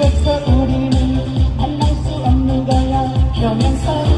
그래서 우리는 안날수 없는 거야. 그러면서